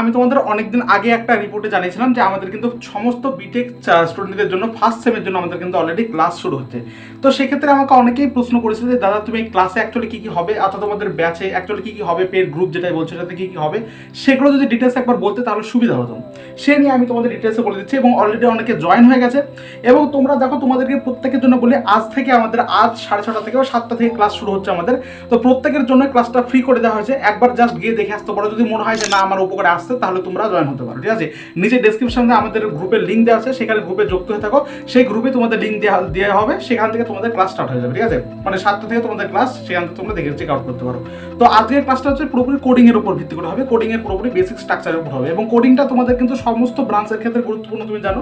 আমি তোমাদের অনেকদিন আগে একটা রিপোর্টে জানিয়েছিলাম যে আমাদের কিন্তু সমস্ত বিটেক স্টুডেন্টদের জন্য ফার্স্ট সেমের জন্য আমাদের কিন্তু অলরেডি ক্লাস শুরু হচ্ছে। তো সেক্ষেত্রে আমাকে অনেকেই প্রশ্ন করেছে যে, দাদা, তুমি এই ক্লাসে অ্যাকচুয়ালি কী কী হবে? অর্থাৎ তোমাদের ব্যাচে অ্যাকচুয়ালি কী কী হবে? পের গ্রুপ যেটাই বলছো সেটাতে কী কী হবে? সেগুলো যদি ডিটেলস একবার বলতে, তাহলে সুবিধা হতো। সে নিয়ে আমি তোমাদের ডিটেলসে বলে দিচ্ছি এবং অলরেডি অনেকে জয়েন হয়ে গেছে। এবং তোমরা দেখো, তোমাদেরকে প্রত্যেকের জন্য বলি, আজ থেকে আমাদের আজ সাড়ে ছটা থেকে সাতটা থেকে ক্লাস শুরু হচ্ছে আমাদের। তো প্রত্যেকের জন্য ক্লাসটা ফ্রি করে দেওয়া হয়েছে। একবার জাস্ট গিয়ে দেখে আসতে পারো। যদি মনে হয় যে, না, আমার উপকারে আসছে তাহলে তোমরা জয়েন হতে পারো, ঠিক আছে? নিচে ডেসক্রিপশনে আমাদের গ্রুপের লিঙ্ক দেওয়া আছে, সেখানে গ্রুপে যুক্ত হয়ে থাকো। সেই গ্রুপে তোমাদের লিঙ্ক দেওয়া দেওয়া হবে, সেখান থেকে তোমাদের ক্লাস স্টার্ট হয়ে যাবে, ঠিক আছে? মানে সাতটা থেকে তোমাদের ক্লাস সেখান থেকে তোমরা দেখে চেক আউট করতে পারো। তো আজকের ক্লাসটা হচ্ছে পুরোপুরি কোডিং এর উপর ভিত্তি করে হবে কোডিং এর পুরোপুরি বেসিক স্ট্রাকচারের উপর হবে এবং কোডিংটা তোমাদের কিন্তু সমস্ত ব্রাঞ্চের ক্ষেত্রে গুরুত্বপূর্ণ, তুমি জানো।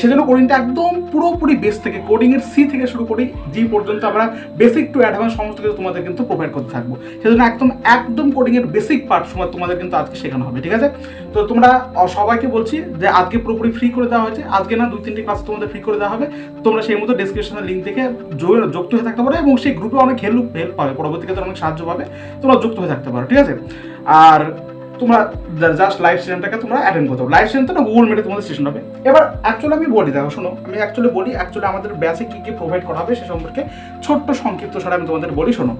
সেজন্য কোডিংটা একদম পুরোপুরি বেস থেকে কোডিং এর সি থেকে শুরু করি জি পর্যন্ত আমরা বেসিক টু অ্যাডভান্স সমস্ত কিছু তোমাদের কিন্তু প্রোভাইড করতে থাকব। সেজন্য একদম একদম কোডিং এর বেসিক পার্ট সময় তোমাদের কিন্তু আজকে শেখানো হবে, ঠিক আছে? তো তোমরা সবাইকে বলছি যে আজকে পুরোপুরি ফ্রি করে দেওয়া হয়েছে। আজকে না দুই তিনটে ক্লাস তোমাদের ফ্রি করে দেওয়া হবে। তোমরা সেই মতো ডিসক্রিপশনের লিঙ্ক থেকে যুক্ত হয়ে থাকতে পারো এবং সেই গ্রুপে অনেক হেল্প হেল্প পাবে। পরবর্তী ক্ষেত্রে অনেক সাহায্য পাবে। তোমরা যুক্ত হয়ে থাকতে পারো, ঠিক আছে? আর তোমরা জাস্ট লাইভ সেশনটাকে তোমরা অ্যাটেন্ড করতে পারো। লাইভ সেশন তো না গুগল মিটে তোমাদের সেশন হবে। এবার অ্যাকচুয়ালি আমি বলি, দেখো, শোনো, আমি অ্যাকচুয়ালি বলি অ্যাকচুয়ালি আমাদের ব্যাচে কী কী প্রোভাইড করা হবে সে সম্পর্কে ছোট্ট সংক্ষিপ্ত সারা আমি তোমাদের বলি, শোনো।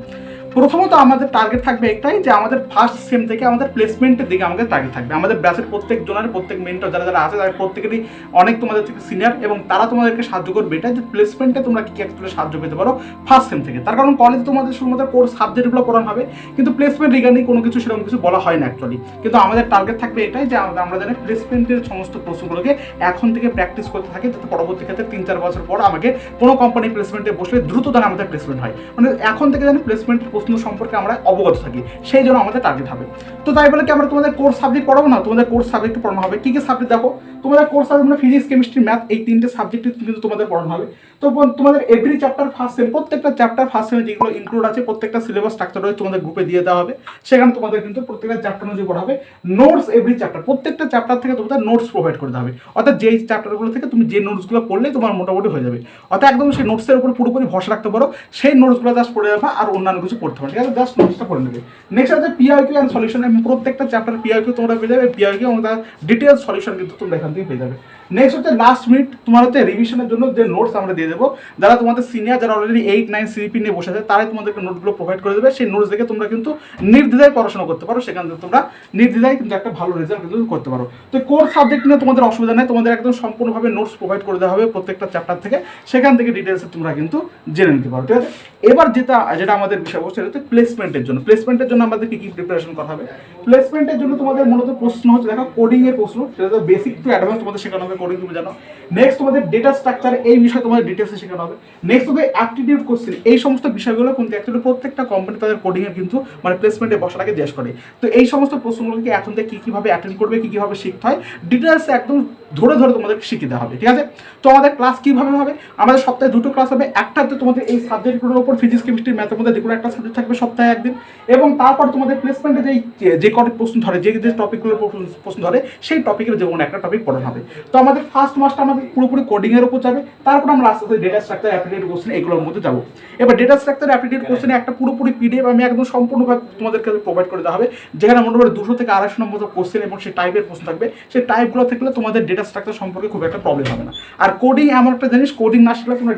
প্রথমত আমাদের টার্গেট থাকবে একটাই যে আমাদের ফার্স্ট সেম থেকে আমাদের প্লেসমেন্টের দিকে আমাদের টার্গেট থাকবে। আমাদের ব্যাচের প্রত্যেক জনের প্রত্যেক মেন্টর যারা যারা আছে, তাদের প্রত্যেকেরই অনেক তোমাদের থেকে সিনিয়র এবং তারা তোমাদেরকে সাহায্য করবে। এটা যে প্লেসমেন্টে তোমরা কী কি সাহায্য পেতে পারো ফার্স্ট সেম থেকে। তার কারণ কলেজে তোমাদের শুধুমাত্র কোর্স সাবজেক্টগুলো পড়ানো হবে, কিন্তু প্লেসমেন্ট রিগার্ডিং কোনো কিছু সেরকম কিছু বলা হয় না অ্যাকচুয়ালি কিন্তু আমাদের টার্গেট থাকবে এটাই যে আমরা- জানি প্লেসমেন্টের সমস্ত প্রশ্নগুলোকে এখন থেকে প্র্যাকটিস করতে থাকি, যাতে পরবর্তী ক্ষেত্রে তিন চার বছর পর আমাকে কোনো কোম্পানি প্লেসমেন্টে বসলে দ্রুত যেন আমাদের প্লেসমেন্ট হয়। মানে এখন থেকে জানি প্লেসমেন্টের প্রশ্ন সম্পর্কে আমরা অবগত থাকি সেই জন্য আমাদের টার্গেট হবে। তো তাই বলে কি আমরা তোমাদের কোর্স সাবজেক্ট পড়াবো না? তোমাদের কোর্স সাবজেক্ট পড়ানো হবে। কি কি সাবজেক্ট দেখো? তোমাদের কোর্স সাবজেক্ট মানে ফিজিক্স কেমিস্ট্রি ম্যাথ এই তিনটে সাবজেক্ট কিন্তু তোমাদের পড়ানো হবে। তো তোমাদের এভরি চ্যাপ্টার ফার্স্ট সেম প্রত্যেকটা চ্যাপ্টার ফার্স্ট সেমে যেগুলো ইনক্লুড আছে, প্রত্যেকটা সিলেবাস স্ট্রাকচার রয়েছে তোমাদের গ্রুপে দিয়ে দেওয়া হবে। সেখানে তোমাদের কিন্তু প্রত্যেকটা চ্যাপ্টার অনুযায়ী পড়া হবে। নোটস এভরি চ্যাপ্টার প্রত্যেকটা চ্যাপ্টার থেকে তোমাদের নোটস প্রোভাইড করে দেওয়া হবে। অর্থাৎ যেই চ্যাপ্টারগুলো থেকে তুমি যে নোটসগুলো পড়লে তোমার মোটামুটি হয়ে যাবে। অর্থাৎ একদম সেই নোটসের উপর পুরোপুরি ভরসা রাখতে পারো। সেই নোটসগুলো জাস্ট পড়ে যাবে আর অন্যান্য কিছু পড়তে পারো ঠিক আছে? জাস্ট নোটসটা পড়ে নেবে। নেক্সট আছে পিআইকিউ অ্যান্ড সলিউশন প্রত্যেকটা চ্যাপ্টার পিআইকিউ তোমরা পেয়ে যাবে। পিআইকিউ এবং তার ডিটেলস সলিউশন কিন্তু তোমরা এখান থেকে পেয়ে যাবে। নেক্সট হচ্ছে লাস্ট মিনিট তোমার হচ্ছে রিভিশনের জন্য যে নোটস আমরা দিয়ে দেবো, যারা তোমাদের সিনিয়র যারা অলরেডি এইট নাইন সিপি নিয়ে বসে আছে, তারাই তোমাদেরকে নোটগুলো প্রোভাইড করে দেবে। সেই নোটস দেখে তোমরা কিন্তু নির্দ্বিধায় পড়াশোনা করতে পারো। সেখান থেকে তোমরা নির্দ্বিধায় কিন্তু একটা ভালো রেজাল্ট কিন্তু করতে পারো। তো কোর সাবজেক্ট নিয়ে তোমাদের অসুবিধা নেই, তোমাদের একদম সম্পূর্ণভাবে নোটস প্রোভাইড করে দেওয়া হবে প্রত্যেকটা চ্যাপ্টার থেকে। সেখান থেকে ডিটেলসে তোমরা কিন্তু জেনে নিতে পারো, ঠিক আছে? এবার যেটা যেটা আমাদের বিষয়বস্তু সেটা হচ্ছে প্লেসমেন্টের জন্য। প্লেসমেন্টের জন্য আমাদের কি প্রিপারেশন করা হবে? প্লেসমেন্টের জন্য তোমাদের মূলত প্রশ্ন হচ্ছে, দেখো কোডিংয়ের প্রশ্ন, সেটা বেসিক টু অ্যাডভান্স তোমাদের শেখানো হবে কোডিং তুমি জানো। নেক্সট তোমাদের ডেটা স্ট্রাকচার এই বিষয়ে তোমাদের ডিটেলসে শেখানো হবে। নেক্সট তোমাদের অ্যাপটিটিউড কোশ্চেন এই সমস্ত বিষয়গুলো কিন্তু অ্যাকচুয়ালি প্রত্যেকটা কোম্পানি তাদের কোডিং এর কিন্তু মানে প্লেসমেন্টে বসার আগে করে। তো এই সমস্ত প্রশ্নগুলোকে এখন থেকে কী কীভাবে অ্যাটেন্ড করবে, কী কীভাবে শিখতে হয় ডিটেলস একদম ধরে ধরে তোমাদেরকে শিখিয়ে দেওয়া হবে, ঠিক আছে? তো আমাদের ক্লাস কীভাবে হবে? আমাদের সপ্তাহে দুটো ক্লাস হবে একটা হচ্ছে তোমাদের এই সাবজেক্টগুলোর উপর ফিজিক্স কেমিস্ট্রি ম্যাথের মধ্যে যে কোনো একটা সাবজেক্ট থাকবে সপ্তাহে একদিন, এবং তারপর তোমাদের প্লেসমেন্টে যেই, যে কটি প্রশ্ন ধরে, যে যে টপিকগুলোর প্রশ্ন ধরে, সেই টপিকের যে কোনো একটা টপিক পড়ানো হবে। তো আমাদের ফার্স্ট মাসটা আমাদের পুরোপুরি কোডিংয়ের উপর যাবে, তারপর আমরা আস্তে আস্তে ডেটা স্ট্রাকচার অ্যাপ্লিকেট কোশ্চেন এগুলোর মধ্যে যাব। এবার ডেটা স্ট্রাকচার অ্যাপ্লিকেট কোশ্চেনে একটা পুরোপুরি পিডিএফ আমি একদম সম্পূর্ণভাবে তোমাদেরকে প্রোভাইড করে দেওয়া হবে, যেখানে মনে মোটামুটি দুশো থেকে আড়াইশো নম্বর কোশ্চেন এবং সেই টাইপের প্রশ্ন থাকবে, সেই টাইপগুলো থাকলে তোমাদের ডেটা স্ট্রাকচার সম্পর্কে খুব একটা প্রবলেম হবে না। আর কোডিং এমন একটা জিনিস কোডিং না শিখলে কোনো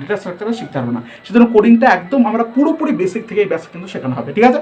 ডেটা স্ট্রাকচারটা শিখতে পারবে না। সেজন্য কোডিংটা একদম আমরা পুরোপুরি বেসিক থেকে ব্যাস কিন্তু শেখানো হবে, ঠিক আছে?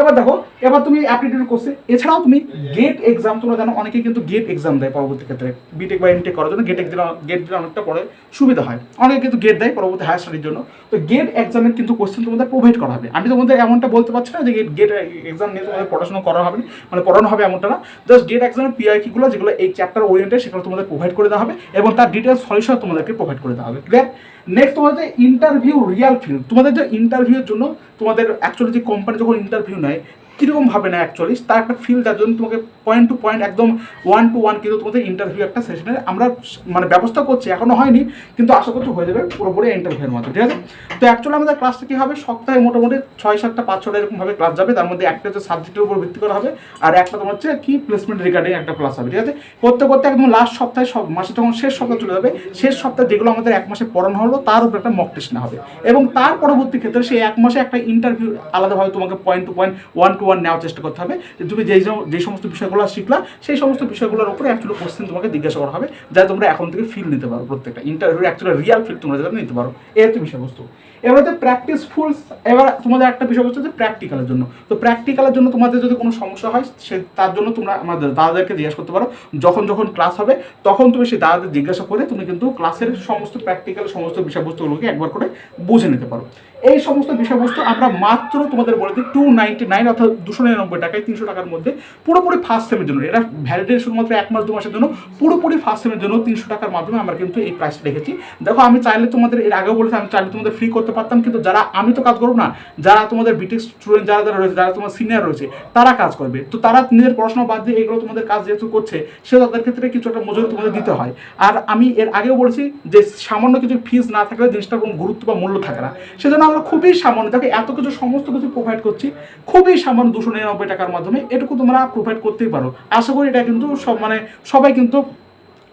এবার দেখো, এবার তুমি অ্যাপটিটিউড কোর্সে এছাড়াও তুমি গেট এক্সাম তোমরা জানো অনেকে কিন্তু গেট এক্সাম দেয় পরবর্তী ক্ষেত্রে। বিটেক বা এমটেক করার জন্য গেট এক্সাম গেট দিলে অনেকটা পরে সুবিধা হয়। অনেকে কিন্তু গেট দেয় পরবর্তী হায়ার স্টাডির জন্য। তো গেট এক্সামের কিন্তু কোশ্চেন তোমাদের প্রোভাইড করা হবে। আমি তোমাদের এমনটা বলতে পারছি না যে গেট গেট এক্সাম নিয়ে তোমাদের পড়াশোনা করা হবে না মানে পড়ানো হবে এমনটা না। জাস্ট গেট এক্সামের পিআইকিগুলো যেগুলো এই চ্যাপ্টার ওরিয়েন্টেড সেগুলো তোমাদের প্রোভাইড করে দেওয়া হবে এবং তার ডিটেলস সলিউশন তোমাদেরকে প্রোভাইড করে দেওয়া হবে। ক্লিয়ার নেক্সট তোমাদের ইন্টারভিউ রিয়াল ফিল তোমাদের যে ইন্টারভিউর জন্য তোমাদের অ্যাকচুয়ালি যে কোম্পানি যখন ইন্টারভিউ নেয় কীরকম ভাবে না অ্যাকচুয়ালি তার একটা ফিল যার জন্য তোমাকে পয়েন্ট টু পয়েন্ট একদম ওয়ান টু ওয়ান কিন্তু তোমাদের ইন্টারভিউ একটা সেশনের আমরা মানে ব্যবস্থা করছি। এখনও হয়নি, কিন্তু আশা করছি হয়ে যাবে পুরোপুরি ইন্টারভিউর মধ্যে, ঠিক আছে? তো অ্যাকচুয়ালি আমাদের ক্লাসটা কী হবে? সপ্তাহে মোটামুটি ছয়, সাতটা, পাঁচ, ছটা এরকমভাবে ক্লাস যাবে। তার মধ্যে একটা হচ্ছে সাবজেক্টের উপর ভিত্তি করা হবে, আর একটা তোমার হচ্ছে কি প্লেসমেন্ট রিগার্ডিং একটা ক্লাস হবে, ঠিক আছে? করতে করতে একদম লাস্ট সপ্তাহে সব মাসে যখন শেষ সপ্তাহ চলে যাবে, শেষ সপ্তাহে যেগুলো আমাদের এক মাসে পড়ানো হলো, তার উপর একটা মক টেস্ট নেওয়া হবে। এবং তার পরবর্তী ক্ষেত্রে সেই এক মাসে একটা ইন্টারভিউ আলাদাভাবে তোমাকে point to point one to to one নেওয়ার চেষ্টা করতে হবে যে তুমি যেই যে সমস্ত বিষয়গুলো শিখলা, সেই সমস্ত বিষয়গুলোর উপরে অ্যাকচুয়ালি কোশ্চেন তোমাকে জিজ্ঞাসা করা হবে, যা তোমরা এখন থেকে ফিল নিতে পারো প্রত্যেকটা ইন্টারভিউ অ্যাকচুয়ালি রিয়াল ফিল তোমরা যাতে নিতে পারো। এই হচ্ছে বিষয়বস্তু। এবার হচ্ছে প্র্যাকটিস ফুল এবার তোমাদের একটা বিষয়বস্তু হচ্ছে প্র্যাকটিক্যালের জন্য। তো প্র্যাকটিক্যালের জন্য তোমাদের যদি কোনো সমস্যা হয়, সে তার জন্য তোমরা আমাদের দাদাদেরকে জিজ্ঞাসা করতে পারো। যখন যখন ক্লাস হবে, তখন তুমি সেই দাদাদের জিজ্ঞাসা করে তুমি কিন্তু ক্লাসের সমস্ত প্র্যাকটিক্যাল সমস্ত বিষয়বস্তুগুলোকে একবার করে বুঝে নিতে পারো। এই সমস্ত বিষয়বস্তু আমরা মাত্র তোমাদের বলে দিই টু নাইনটি নাইন অর্থাৎ দুশো নিরানব্বই টাকায় তিনশো টাকার মধ্যে পুরোপুরি ফার্স্ট সেমের জন্য। এটা ভ্যালিডেট শুধুমাত্র এক মাস, দু মাসের জন্য। পুরোপুরি ফার্স্ট সেমের জন্য তিনশো টাকার মাধ্যমে আমরা কিন্তু এই প্রাইসটা রেখেছি। দেখো, আমি চাইলে তোমাদের এর আগেও বলেছি, আমি চাইলে তোমাদের ফ্রি করতে পারতাম, কিন্তু যারা আমি তো কাজ করব না, যারা তোমাদের বিটেক স্টুডেন্ট যারা যারা রয়েছে, যারা তোমার সিনিয়র রয়েছে, তারা কাজ করবে। তো তারা নিজের পড়াশোনা বাদ দিয়ে এগুলো তোমাদের কাজ যেহেতু করছে সে তাদের ক্ষেত্রে কিছু একটা মজুরি তোমাদের দিতে হয়। আর আমি এর আগেও বলেছি যে সামান্য কিছু ফিস না থাকলে জিনিসটার কোনো গুরুত্ব বা মূল্য থাকে না। সেজন্য আমরা খুবই সামান্য, দেখো এত কিছু, সমস্ত কিছু প্রোভাইড করছি, খুবই সামান্য দুশো নিরানব্বই টাকার মাধ্যমে, এটুকু তোমরা প্রোভাইড করতেই পারো। আশা করি এটা কিন্তু সব মানে সবাই কিন্তু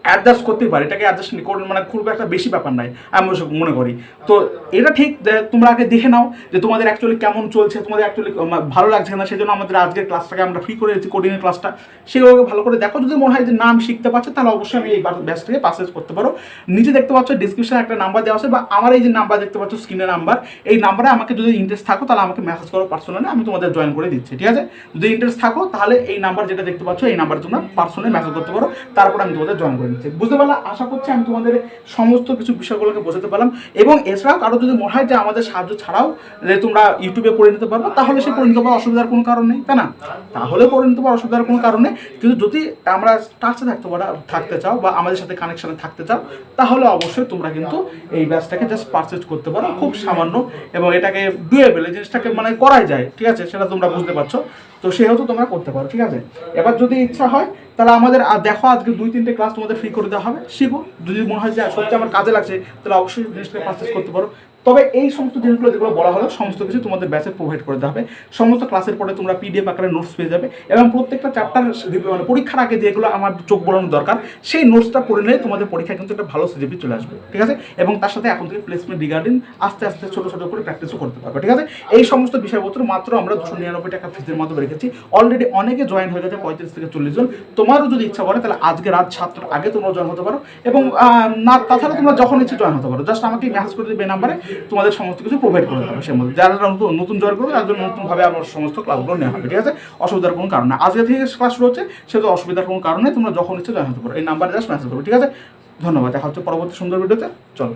অ্যাডজাস্ট করতেই পারে, এটাকে অ্যাডজাস্ট করে মানে খুব একটা বেশি ব্যাপার নাই আমি মনে করি। তো এটা ঠিক তোমরা আগে দেখে নাও যে তোমাদের অ্যাকচুয়ালি কেমন চলছে, তোমাদের অ্যাকচুয়ালি ভালো লাগছে না, সেজন্য আমাদের আজকের ক্লাসটাকে আমরা ফ্রি করে দিচ্ছি কোডিংয়ের ক্লাসটা সেগুলোকে ভালো করে দেখো, যদি মনে হয় যে না, আমি শিখতে পারছি, তাহলে অবশ্যই আমি এই ব্যাচটাকে পাসেজ করতে পারো। নিচে দেখতে পাচ্ছ ডিসক্রিপশনে একটা নাম্বার দেওয়া আছে, বা আমার এই যে নাম্বার দেখতে পাচ্ছ স্ক্রিনের নাম্বার এই নাম্বারে আমাকে যদি ইন্টারেস্ট থাকো, তাহলে আমাকে মেসেজ করো পার্সোনালি আমি তোমাদের জয়েন করে দিচ্ছি, ঠিক আছে? যদি ইন্টারেস্ট থাকো, তাহলে এই নাম্বার যেটা দেখতে পাচ্ছ, এই নাম্বারে তোমরা পার্সোনালি মেসেজ করতে পারো, তারপর আমি তোমাদের জয়েন করে দিচ্ছি বুঝতে পারলাম আশা করছি আমি তোমাদের সমস্ত কিছু বিষয়গুলোকে বোঝাতে পারলাম। এবং এছাড়াও কারও যদি মনে হয় যে আমাদের সাহায্য ছাড়াও যে তোমরা ইউটিউবে পড়ে নিতে পারব, তাহলে সে পড়ে নিতে পারো অসুবিধার কোনো কারণ নেই, তাই না? তাহলে পড়ে নিতে পারো অসুবিধার কোনো কারণ নেই। কিন্তু যদি আমরা টাচে থাকতে পারো, থাকতে চাও বা আমাদের সাথে কানেকশানে থাকতে চাও, তাহলে অবশ্যই তোমরা কিন্তু এই ব্যাচটাকে জাস্ট পারচেজ করতে পারো। খুব সামান্য এবং এটাকে ডুয়েবেল এই জিনিসটাকে মানে করাই যায়, ঠিক আছে? সেটা তোমরা বুঝতে পারছ। তো সেহেতু তোমরা করতে পারো, ঠিক আছে? এবার যদি ইচ্ছা হয়, তাহলে আমাদের দেখো আজকে দুই, তিনটে ক্লাস তোমাদের ফ্রি করে দেওয়া হবে। শিখো। যদি মনে হয় যে সত্যি আমার কাজে লাগছে, তাহলে অবশ্যই জিনিসটাকে পারচেস করতে পারো। তবে এই সমস্ত জিনিসগুলো যেগুলো বলা হলো, সমস্ত কিছু তোমাদের ব্যাচে প্রোভাইড করে দেওয়া হবে। সমস্ত ক্লাসের পরে তোমরা পিডিএফ আকারে নোটস পেয়ে যাবে এবং প্রত্যেকটা চ্যাপ্টার মানে পরীক্ষার আগে যেগুলো আমার চোখ বলানো দরকার, সেই নোটসটা পড়ে নিলে তোমাদের পরীক্ষায় কিন্তু একটা ভালো সিজিপি চলে আসবে, ঠিক আছে? এবং তার সাথে এখন থেকে প্লেসমেন্ট রিগার্ডিং আস্তে আস্তে ছোটো ছোটো করে প্র্যাকটিসও করতে পারবে, ঠিক আছে? এই সমস্ত বিষয়পত্র মাত্র আমরা দুশো নিরানব্বই টাকা ফিজের মাধ্যমে রেখেছি। অলরেডি অনেকে জয়েন হয়ে গেছে পঁয়ত্রিশ থেকে চল্লিশ জন। তোমারও যদি ইচ্ছা করে, তাহলে আজকে রাত সাতটার আগে তোমরা জয়েন হতে পারো এবং না, তাছাড়া তোমরা যখন ইচ্ছে জয়েন হতে পারো। জাস্ট আমাকে মেসেজ করে দেবে নাম্বারে তোমাদের সমস্ত কিছু প্রোভাইড করে দেবে সে মধ্যে। যারা নতুন নতুন জয়েন করবে তার জন্য নতুনভাবে আমার সমস্ত ক্লাসগুলো নেওয়া হবে, ঠিক আছে? অসুবিধার কোনো কারণ না। আজকে থেকে ক্লাস শুরু হচ্ছে, সেহেতু অসুবিধার কোনো কারণে তোমরা যখন ইচ্ছে জয়েন হতে পারো। এই নাম্বারে জাস্ট মেসেজ করবে, ঠিক আছে? ধন্যবাদ। দেখা হচ্ছে পরবর্তী সুন্দর ভিডিওতে চলো।